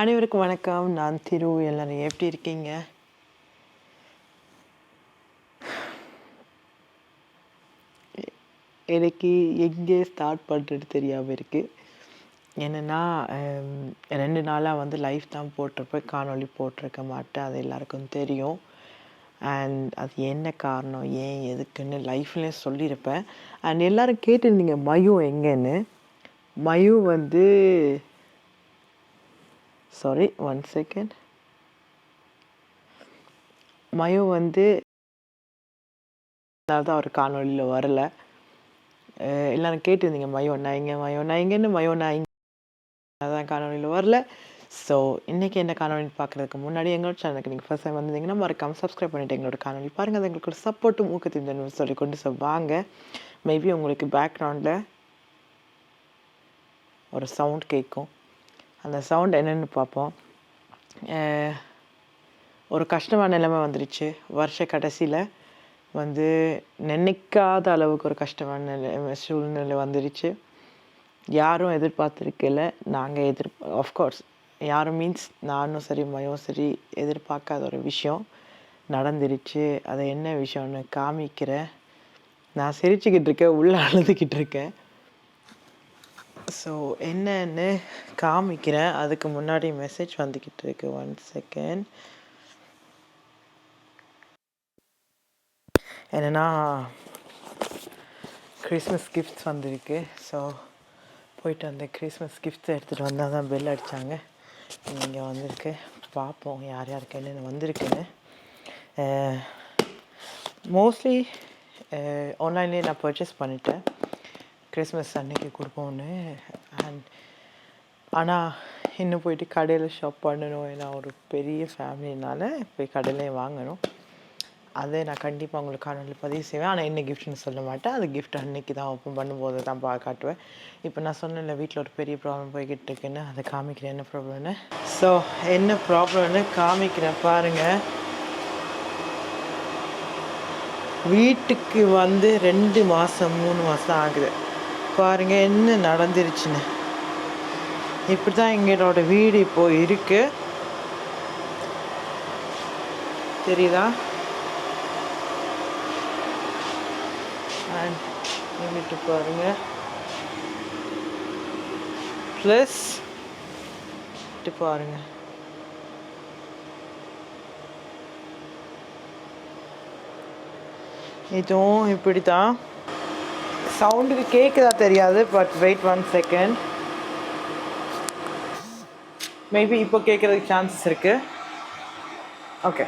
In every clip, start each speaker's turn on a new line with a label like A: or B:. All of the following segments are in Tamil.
A: அனைவருக்கும் வணக்கம். நான் திரு எல்லாரும் எப்படி இருக்கீங்க? எனக்கு எங்கே ஸ்டார்ட் பண்ணுறது தெரியாமல் இருக்குது என்னென்னா ரெண்டு நாளாக வந்து லைஃப் தான் போட்டிருப்பேன். காணொளி போட்டிருக்க மாட்டேன். அது எல்லாருக்கும் தெரியும். அண்ட் அது என்ன காரணம்? ஏன்? எதுக்குன்னு லைஃப்லேயும் சொல்லியிருப்பேன். அண்ட் எல்லாரும் கேட்டிருந்தீங்க மயு எங்கேன்னு? மயு வந்து சாரி ஒன் செகண்ட் மயு வந்து தான் அவர் காணொலியில் வரல. எல்லாரும் கேட்டிருந்தீங்க மயோ நான் மயோ நான் இங்கேன்னு மயோ நான் தான் அதான் வரல. ஸோ இன்றைக்கி என்ன காணொலி பார்க்குறதுக்கு முன்னாடி எங்களோட சேனலுக்கு நீங்கள் ஃபஸ்ட் டைம் வந்தீங்கன்னா மறக்காமல் சப்ஸ்கிரைப் பண்ணிவிட்டு எங்களோட காணொலி பாருங்கள் அது எங்களுக்கு ஒரு சப்போர்ட்டும் ஊக்கத்தையும் சொல்லி கொண்டு ஸோ வாங்க. மேபி உங்களுக்கு பேக்ரவுண்டில் ஒரு சவுண்ட் கேட்கும் அந்த சவுண்ட் என்னென்னு பார்ப்போம். ஒரு கஷ்டமான நிலைமை வந்துருச்சு. வருஷ கடைசியில் வந்து நினைக்காத அளவுக்கு ஒரு கஷ்டமான நிலை சூழ்நிலை வந்துருச்சு. யாரும் எதிர்பார்த்துருக்கல. நாங்கள் எதிர் ஆஃப்கோர்ஸ் யாரும் மீன்ஸ் நானும் சரி மயும் சரி எதிர்பார்க்காத ஒரு விஷயம் நடந்துருச்சு. அது என்ன விஷயம்னு காமிக்கிறேன் நான் சிரிச்சுக்கிட்டு இருக்கேன் உள்ளே அழுதுகிட்டு இருக்கேன். ஸோ என்னன்னு காமிக்கிறேன். அதுக்கு முன்னாடி மெசேஜ் வந்துக்கிட்டு இருக்கு. ஒன் செகண்ட் என்னென்னா கிறிஸ்மஸ் கிஃப்ட்ஸ் வந்திருக்கு. ஸோ போயிட்டு அந்த கிறிஸ்மஸ் கிஃப்ட்ஸ் எடுத்துகிட்டு வந்தால் தான் பெல் அடித்தாங்க இங்கே வந்திருக்கு. பார்ப்போம் யார் யாருக்கு என்னென்ன வந்திருக்குன்னு. மோஸ்ட்லி ஆன்லைன்லேயே நான் பர்ச்சேஸ் பண்ணிட்டேன். கிறிஸ்மஸ் அன்னைக்கு கொடுப்போம்னு. அண்ட் ஆனால் இன்னும் போயிட்டு கடையில் ஷாப் பண்ணணும். ஏன்னா ஒரு பெரிய ஃபேமிலினால போய் கடையிலே வாங்கணும். அதை நான் கண்டிப்பாக உங்களுக்கு காணொலி பதிவு செய்வேன். ஆனால் என்ன கிஃப்ட்னு சொல்ல மாட்டேன். அது கிஃப்ட் அன்னைக்கு தான் ஓப்பன் பண்ணும்போது தான் பா காட்டுவேன். இப்போ நான் சொன்னேன்ல வீட்டில் ஒரு பெரிய ப்ராப்ளம் போய்கிட்டு இருக்குன்னு. அதை காமிக்கிறேன். என்ன ப்ராப்ளம்னு ஸோ என்ன ப்ராப்ளம்னு காமிக்கிறேன் பாருங்கள் வீட்டுக்கு வந்து ரெண்டு மாதம் மூணு மாதம் ஆகுது. பாருங்கள் என்ன நடந்துருச்சுன்னு. இப்படி தான் எங்களோட வீடு இப்போ இருக்கு. தெரியுதா? அண்ட் பாருங்கள் பாருங்க. ப்ளஸ் பாருங்க. இதுவும் இப்படி தான் சவுண்டுக்கு கேட்குதா தெரியாது but wait one second maybe இப்போ கேட்குறதுக்கு சான்சஸ் இருக்குது ஓகே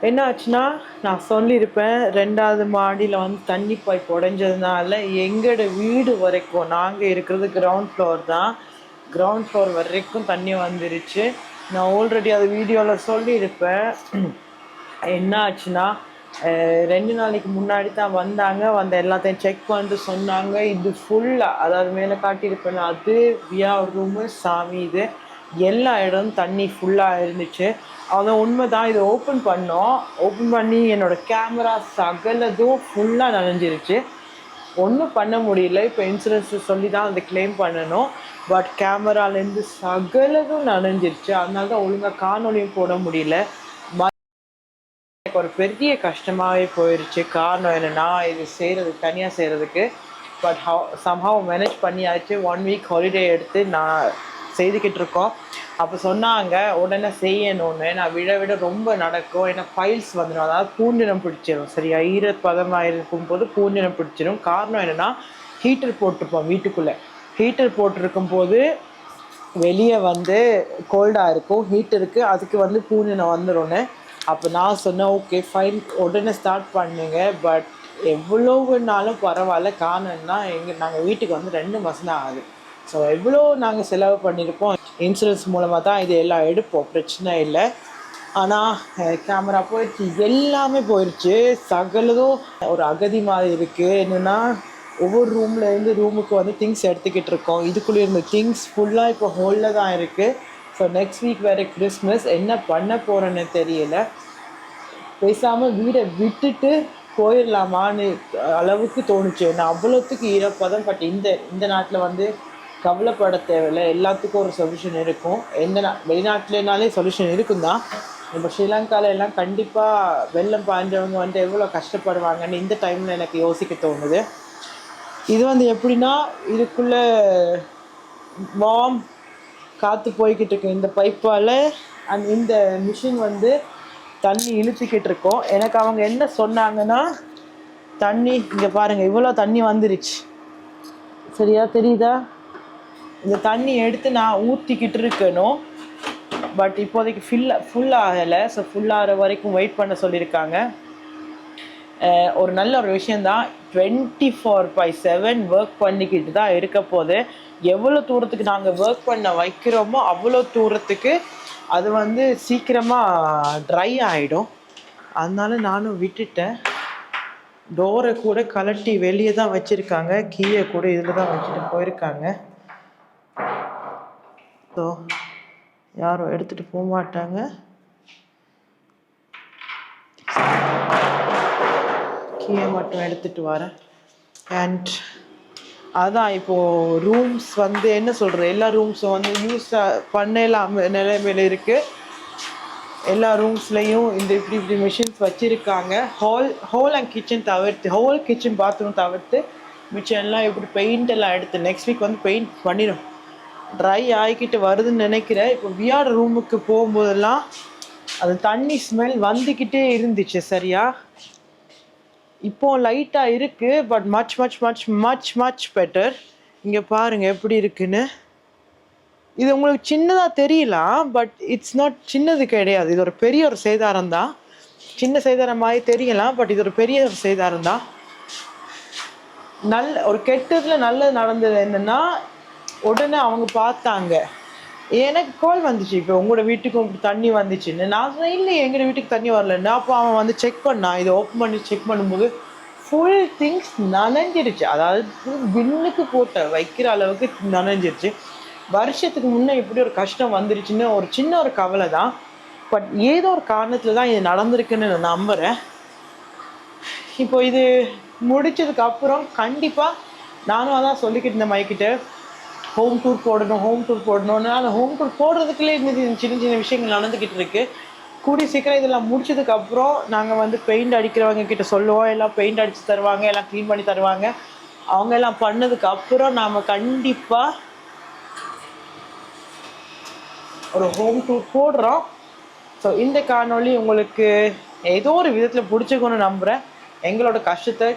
A: என்ன ஆச்சுன்னா நான் சொல்லியிருப்பேன் ரெண்டாவது மாடியில் வந்து தண்ணி பைப் உடஞ்சதுனால எங்களோட வீடு வரைக்கும் நாங்கள் இருக்கிறது கிரவுண்ட் ஃப்ளோர் தான். கிரவுண்ட் ஃப்ளோர் வரைக்கும் தண்ணி வந்துருச்சு. நான் ஆல்ரெடி அது வீடியோவில் சொல்லியிருப்பேன். என்ன ஆச்சுன்னா ரெண்டு நாளைக்கு முன்னாடி தான் வந்தாங்க. வந்து எல்லாத்தையும் செக் பண்ணிட்டு சொன்னாங்க. இது ஃபுல்லாக அதாவது மேலே காட்டியிருப்பேன். அது வியா ரூமு சாமி இது எல்லா இடமும் தண்ணி ஃபுல்லாக இருந்துச்சு. அதான் உண்மை தான் இதை ஓப்பன் பண்ணோம். ஓப்பன் பண்ணி என்னோட கேமரா சகலதும் ஃபுல்லாக நனைஞ்சிருச்சு. ஒன்றும் பண்ண முடியல. இப்போ இன்சூரன்ஸ் சொல்லி தான் அதை க்ளைம் பண்ணணும். பட் கேமராலேருந்து சகலதும் நனைஞ்சிருச்சு. அதனால தான் ஒழுங்காக காணொலியும் போட முடியல. எனக்கு ஒரு பெரிய கஷ்டமாகவே போயிடுச்சு காரணம் என்னென்னா இது செய்கிறது தனியாக செய்கிறதுக்கு பட் ஹவ் சம்ஹவ் மேனேஜ் பண்ணியாச்சு. ஒன் வீக் ஹாலிடே எடுத்து நான் செய்துக்கிட்டு இருக்கோம். அப்போ சொன்னாங்க உடனே செய்யணும்னு. நான் விட விட ரொம்ப நடக்கும். ஏன்னா ஃபைல்ஸ் வந்துடும் அதாவது பூண்டினம் பிடிச்சிடும் சரியா? ஈரப்பதமாக இருக்கும் போது பூண்டினம் பிடிச்சிடும் காரணம் என்னென்னா ஹீட்டர் போட்டிருப்போம் வீட்டுக்குள்ளே. ஹீட்டர் போட்டிருக்கும் போது வெளியே வந்து கோல்டாக இருக்கும். ஹீட்டருக்கு அதுக்கு வந்து பூனினம் வந்துடும்னு அப்போ நான் சொன்னேன் ஓகே ஃபைன் உடனே ஸ்டார்ட் பண்ணுங்க. பட் எவ்வளவுனாலும் பரவாயில்ல. காரணம்னா எங்கள் நாங்கள் வீட்டுக்கு வந்து ரெண்டு மாதம் தான் ஆகுது. ஸோ எவ்வளோ நாங்கள் செலவு பண்ணியிருப்போம் இன்சூரன்ஸ் மூலமாக தான் இது எல்லாம் எடுப்போம். பிரச்சனை இல்லை. ஆனால் கேமரா போயிடுச்சு. எல்லாமே போயிடுச்சு சகலதும் ஒரு அகதி மாதிரி இருக்குது என்னென்னா ஒவ்வொரு ரூம்லேருந்து ரூமுக்கு வந்து திங்ஸ் எடுத்துக்கிட்டு இருக்கோம். இதுக்குள்ளே இருந்த திங்ஸ் ஃபுல்லாக இப்போ ஹோலில் தான் இருக்குது ஸோ நெக்ஸ்ட் வீக் வேறு கிறிஸ்மஸ் என்ன பண்ண போகிறேன்னு தெரியல. பேசாமல் வீடை விட்டுட்டு போயிடலாமான்னு அளவுக்கு தோணுச்சு. நான் அவ்வளோத்துக்கு ஈரப்பதம். பட் இந்த இந்த நாட்டில் வந்து கவலைப்பட தேவையில்லை. எல்லாத்துக்கும் ஒரு சொல்யூஷன் இருக்கும். எந்த நா வெளிநாட்டிலனாலே சொல்யூஷன் இருக்கும் தான் இப்போ ஸ்ரீலங்காவில் எல்லாம் கண்டிப்பாக வெள்ளம் பாய்ஞ்சவங்க வந்து எவ்வளோ கஷ்டப்படுவாங்கன்னு இந்த டைமில் எனக்கு யோசிக்க தோணுது. இது வந்து எப்படின்னா இதுக்குள்ளே வாம் காற்று போய்கிட்டு இருக்கு. இந்த பைப்பால் அண்ட் இந்த மிஷின் வந்து தண்ணி இழுத்துக்கிட்டு இருக்கோம். எனக்கு அவங்க என்ன சொன்னாங்கன்னா தண்ணி இங்கே பாருங்கள் இவ்வளோ தண்ணி வந்துருச்சு. சரியா தெரியுதா? இந்த தண்ணி எடுத்து நான் ஊற்றிக்கிட்டு இருக்கணும். பட் இப்போதைக்கு ஃபில் ஃபுல் ஆகலை. ஸோ ஃபுல் ஆகிற வரைக்கும் வெயிட் பண்ண சொல்லியிருக்காங்க. ஒரு நல்ல ஒரு விஷயந்தான் twenty four by seven work பண்ணிக்கிட்டு தான் இருக்க போது எவ்வளோ தூரத்துக்கு நாங்கள் ஒர்க் பண்ண வைக்கிறோமோ அவ்வளோ தூரத்துக்கு அது வந்து சீக்கிரமாக ட்ரை ஆகிடும் அதனால நானும் விட்டுட்டேன். டோரை கூட கலட்டி வெளியே தான் வச்சுருக்காங்க. கீயை கூட இதில் தான் வச்சுட்டு போயிருக்காங்க. ஸோ யாரும் எடுத்துகிட்டு போக மாட்டாங்க. கீயை மட்டும் எடுத்துகிட்டு வரேன். அண்ட் அதான் இப்போது ரூம்ஸ் வந்து என்ன சொல்கிறது எல்லா ரூம்ஸும் வந்து யூஸ் பண்ணலாம் நிலைமையில் இருக்குது எல்லா ரூம்ஸ்லேயும் இந்த இப்படி இப்படி மிஷின்ஸ் வச்சுருக்காங்க. ஹால் ஹால் அண்ட் கிச்சன் தவிர்த்து ஹோல் கிச்சன் பாத்ரூம் தவிர்த்து மிச்சம்லாம் எல்லாம் இப்படி பெயிண்ட் எல்லாம் எடுத்து நெக்ஸ்ட் வீக் வந்து பெயிண்ட் பண்ணிடும் ட்ரை ஆகிக்கிட்டு வருதுன்னு நினைக்கிறேன். இப்போ விஆர் ரூமுக்கு போகும்போதெல்லாம் அது தண்ணி ஸ்மெல் வந்துக்கிட்டே இருந்துச்சு சரியா? இப்போ லைட்டாக இருக்குது but much much much much much better இங்கே பாருங்கள் எப்படி இருக்குன்னு. இது உங்களுக்கு சின்னதாக தெரியலாம் பட் இட்ஸ் நாட் சின்னது கிடையாது. இது ஒரு பெரிய ஒரு சேதாரம் தான். சின்ன சேதாரம் மாதிரி தெரியலாம் பட் இது ஒரு பெரிய ஒரு சேதாரம் தான். நல்ல ஒரு கெட்டதில் நல்லது நடந்தது என்னன்னா உடனே அவங்க பார்த்தாங்க. எனக்கு கால் வந்துச்சு இப்போ. உங்களோட வீட்டுக்கும் தண்ணி வந்துச்சுன்னு. நான் சொன்னேன் இல்லை எங்கள் வீட்டுக்கு தண்ணி வரலன்னு. அப்போ அவன் வந்து செக் பண்ணான் இதை ஓப்பன் பண்ணி செக் பண்ணும்போது ஃபுல் திங்ஸ் நனைஞ்சிருச்சு. அதாவது பின்னுக்கு போட்ட வைக்கிற அளவுக்கு நனைஞ்சிருச்சு. வருஷத்துக்கு முன்னே இப்படி ஒரு கஷ்டம் வந்துருச்சுன்னு ஒரு சின்ன ஒரு கவலை தான். பட் ஏதோ ஒரு காரணத்தில் தான் இது நடந்திருக்குன்னு நான் நம்புகிறேன் இப்போ இது முடித்ததுக்கப்புறம் கண்டிப்பாக நானும் அதான் சொல்லிக்கிட்டு இருந்தேன் மைக்கிட்ட. ஹோம் டூர் போடணும் ஹோம் டூர் போடணும்னு. அந்த ஹோம் டூர் போடுறதுக்குள்ளே இந்த சின்ன சின்ன விஷயங்கள் நடந்துக்கிட்டு இருக்கு. கூடி சீக்கிரம் இதெல்லாம் முடிச்சதுக்கப்புறம் நாங்கள் வந்து பெயிண்ட் அடிக்கிறவங்க கிட்ட சொல்லுவோம். எல்லாம் பெயிண்ட் அடித்து தருவாங்க எல்லாம் க்ளீன் பண்ணி தருவாங்க. அவங்க எல்லாம் பண்ணதுக்கு அப்புறம் நாம் கண்டிப்பாக ஒரு ஹோம் டூர் போடுறோம். ஸோ இந்த காணொளி உங்களுக்கு ஏதோ ஒரு விதத்தில் பிடிச்சிக்கணும்னு நம்புகிறேன் எங்களோட கஷ்டத்தை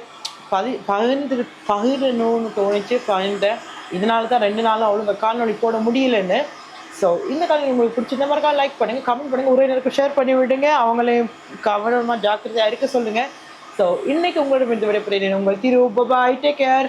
A: பதி பகிர்ந்து பகிரணும்னு தோணுச்சு பகிர்ந்தேன். இதனால தான் ரெண்டு நாளும் ஒழுங்கா கால்நொழி போட முடியலன்னு. ஸோ இந்த காலையில் உங்களுக்கு பிடிச்சிருந்த மாதிரி லைக் பண்ணுங்கள் கமெண்ட் பண்ணுங்கள் உறவினருக்கு ஷேர் பண்ணி விடுங்க. அவங்களையும் கவனமாக ஜாக்கிரதையாக இருக்க சொல்லுங்கள் ஸோ இன்றைக்கி உங்களோட இந்த உங்கள் திரு பபாய் டேக் கேர்